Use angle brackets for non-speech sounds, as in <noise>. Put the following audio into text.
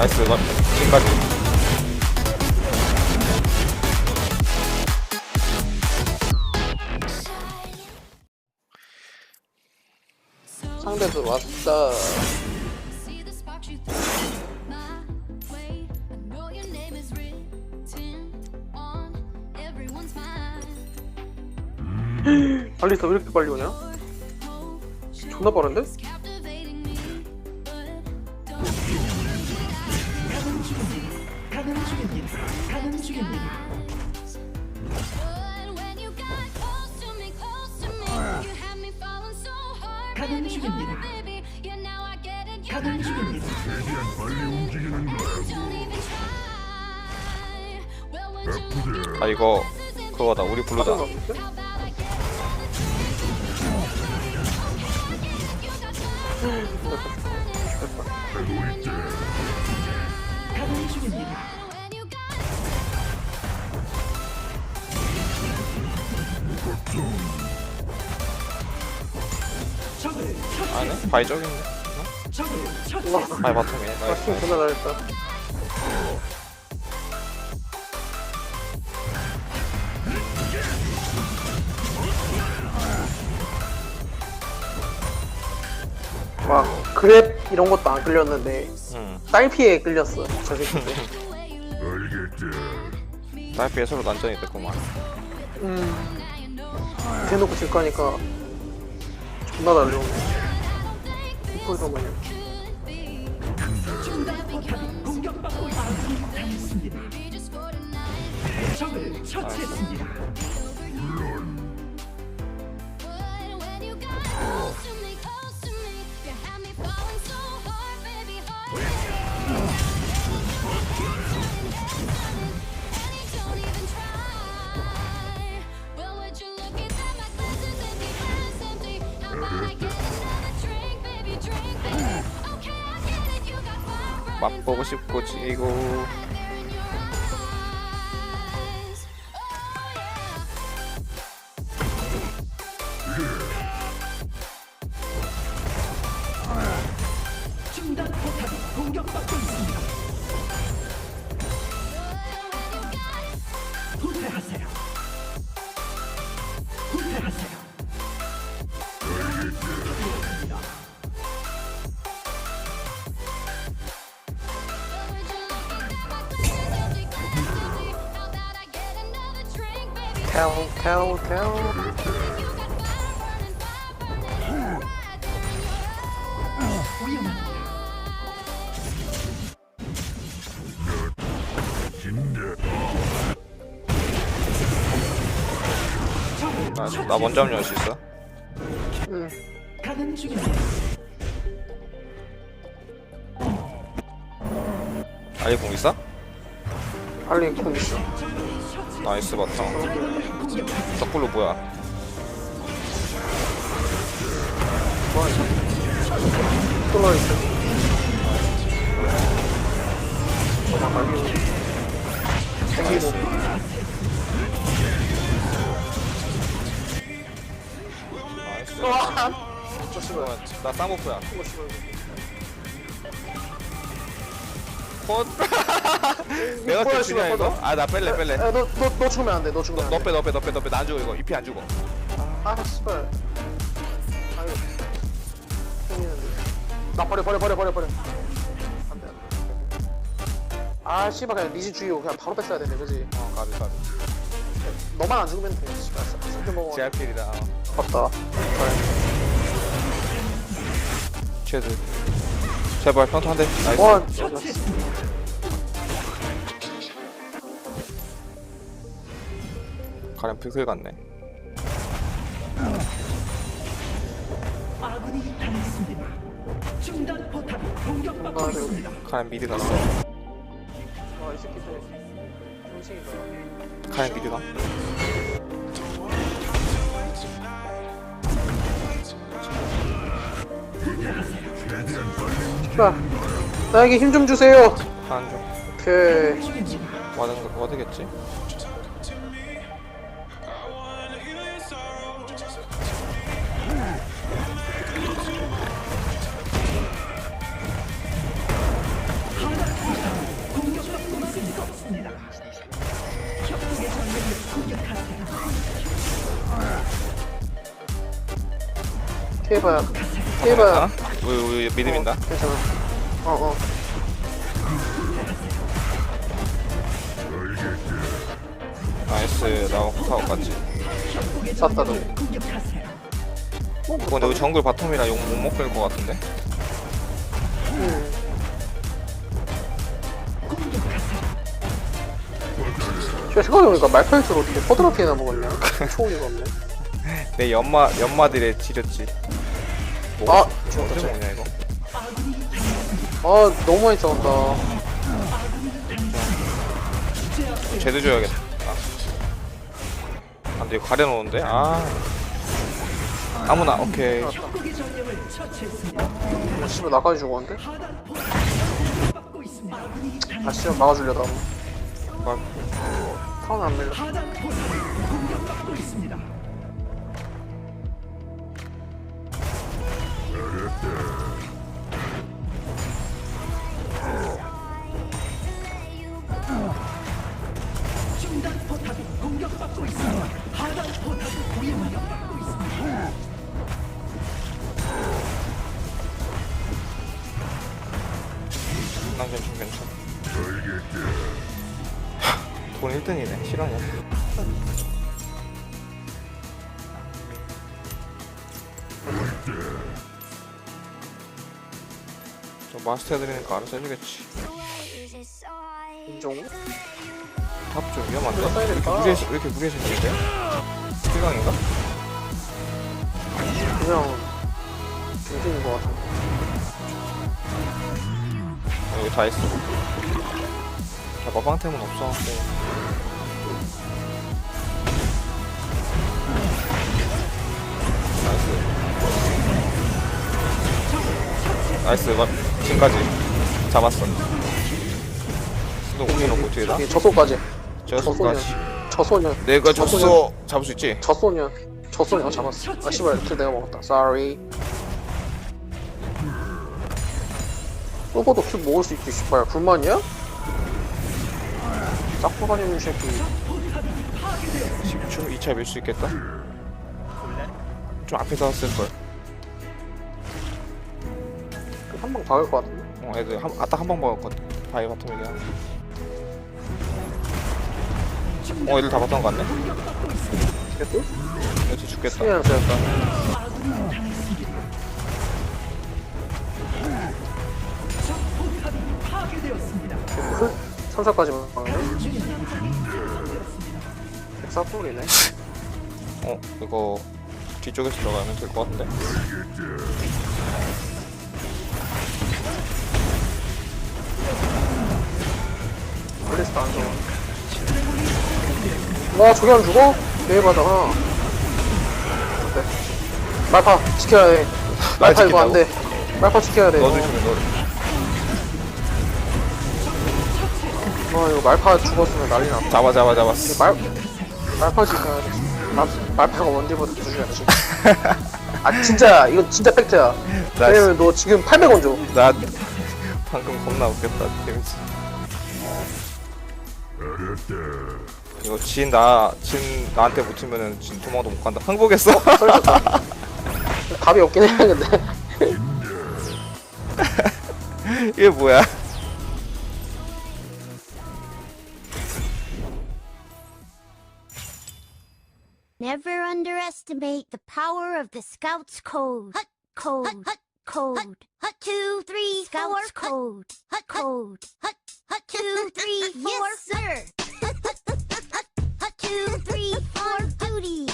나이스 너 지금까지 상대도 왔다. See the sparks you throw my way. I know your name is written on everyone's mind. 알리스타 왜 이렇게 빨리 오냐? 존나 빠른데? Oh, got 중입니다. Don't even try. Well, would you look at 아 이거 그거다 우리 빠른 거 같은데? 아니 바이 저기 있네 적을 와, 처치했습니다. 아이 바텀이네 나이스 존나 잘했다. 막 그랩 이런 것도 안 끌렸는데 응 딸피에 끌렸어 저 새끼들. 딸피에 서로 난전이 됐구만 음. 대놓고 질 거니까 존나 달려오네. 중단 포탑이 공격받고 처치했습니다. 맛보고 싶고 지고 텔, 텔, 텔. 위험합니다. 나, 나 먼저 합류할 수 있어 응. 가는 중입니다. 알리 공 있어? 알리 공 있어. 나이스 바텀 덕블로 뭐야. 생기고. 나이스 씨발. 나 쌍버프야. <laughs> 컷 <laughs> 내가 뭐야, 그 주냐 씨발, 이거? 아 나 뺄래 뺄래 야, 너, 너, 너 죽으면 안 돼. 너 죽으면 안 돼. 너 빼 너 빼 너 빼 너 빼 나 안 죽어 이거 EP 안 죽어 아, 씨발. 아유. 생기는데. 나 버려, 버려, 버려, 버려, 버려. 안 돼, 안 돼. 아, 씨발, 그냥 리지 주의고 그냥 바로 뺐어야 되네, 그지? 어 가비 가비 너만 안 죽으면 돼, 씨발. 상대 먹어. 제 알필이다 어. 아깝다. 최드 제발 평타 한 대 나이스 원. 가령 픽셀 같네 아군이 당했습니다. 중단 포탑이 공격받고 아, 있습니다. 가령 미드 갔어 와, 이 새끼들. 정신이다. 가령 미드 가 자, 나에게 힘 좀 주세요. 중 오케이. 와든 와드겠지 피해봐야. 피해봐야. 아? 우리 우리 믿음 있나? 괜찮아. 어, 어. 나이스 나하고 카고 같지 쌌다, 너. 어, 근데 우리 정글 바텀이라 용못 먹을 것 같은데. 제가 생각해보니까 말파이스로 어떻게 퍼드라피에나 먹었냐? <laughs> 초원이가 없네. 내 연마 연마들의 지렸지 아, 지금 어떻게 먹냐 이거 아, 너무 많이 싸운다. 제드 줘야겠다 아 근데 이거 가려놓는데 아 아무나 오케이. 어, 씨발, 나까지 죽었는데? 아, 씨발, 막아주려다. 아, 타운 안 밀려. 괜찮 괜찮 돈 1등이네 실화냐 저 마스터 해드리니까 알아서 해주겠지 인종? 탑 좀 위험한데? 왜 이렇게? 무리해서 왜 이렇게 무리해서 지는데? 필강인가? 그냥, 중딩인 것 같아. 어, 여기 다 있어 자 마방템은 없어 나이스 나이스 마, 지금까지 잡았어 수동 옮겨놓고 뒤에다 저소까지. 저수까지 저소년. 내가. 졌어 잡을 수 있지? 저소년. 저소년 잡았어. 아, 씨발, 이렇게 내가 먹었다. Sorry. 서버도 킬 먹을 수 있지, 씨발. 불만이야? 짝도가리는 새끼. 10초 2차 밀 수 있겠다? 좀 앞에서 왔을걸 한방 박을 것 같은데? 어 애들 한, 아딱 한방 먹었거든 바위 바텀이긴 한데 어 애들 다 바텀 갔네? 개꿀? 애들 죽겠다 수리랑 세웠다. 개꿀? 3사까지만 박네? 백사풀이네. 어 이거 뒤쪽에서 들어가면 될 것 같은데 블리스트 안 좋아. 와, 저게 안 죽어? 네이버다가. 네. 말파, 지켜야 돼. 말파 이거 안 돼. 말파 지켜야 돼. 너 어. 너 어, 이거 말파 죽었으면 난리 났다. 잡아 잡아 잡았어 말, 말파 돼. 말, 말파가 원딜보다 더 중요하다, 지금. <laughs> 아, 진짜, 이거 진짜 팩트야. 나, 왜냐면 너 지금 800원 줘. 나 방금 겁나 웃겼다 재밌지 이거 진나진 나한테 붙으면은 진 도망도 못 간다 항복했어. <laughs> 답이 없긴 해, 근데. 이게 뭐야 underestimate the power of the Scouts Code. Code. Code. Two, three, Scouts Code. Code. Two, <laughs> three, four. Yes, sir. Two, three, four, duty.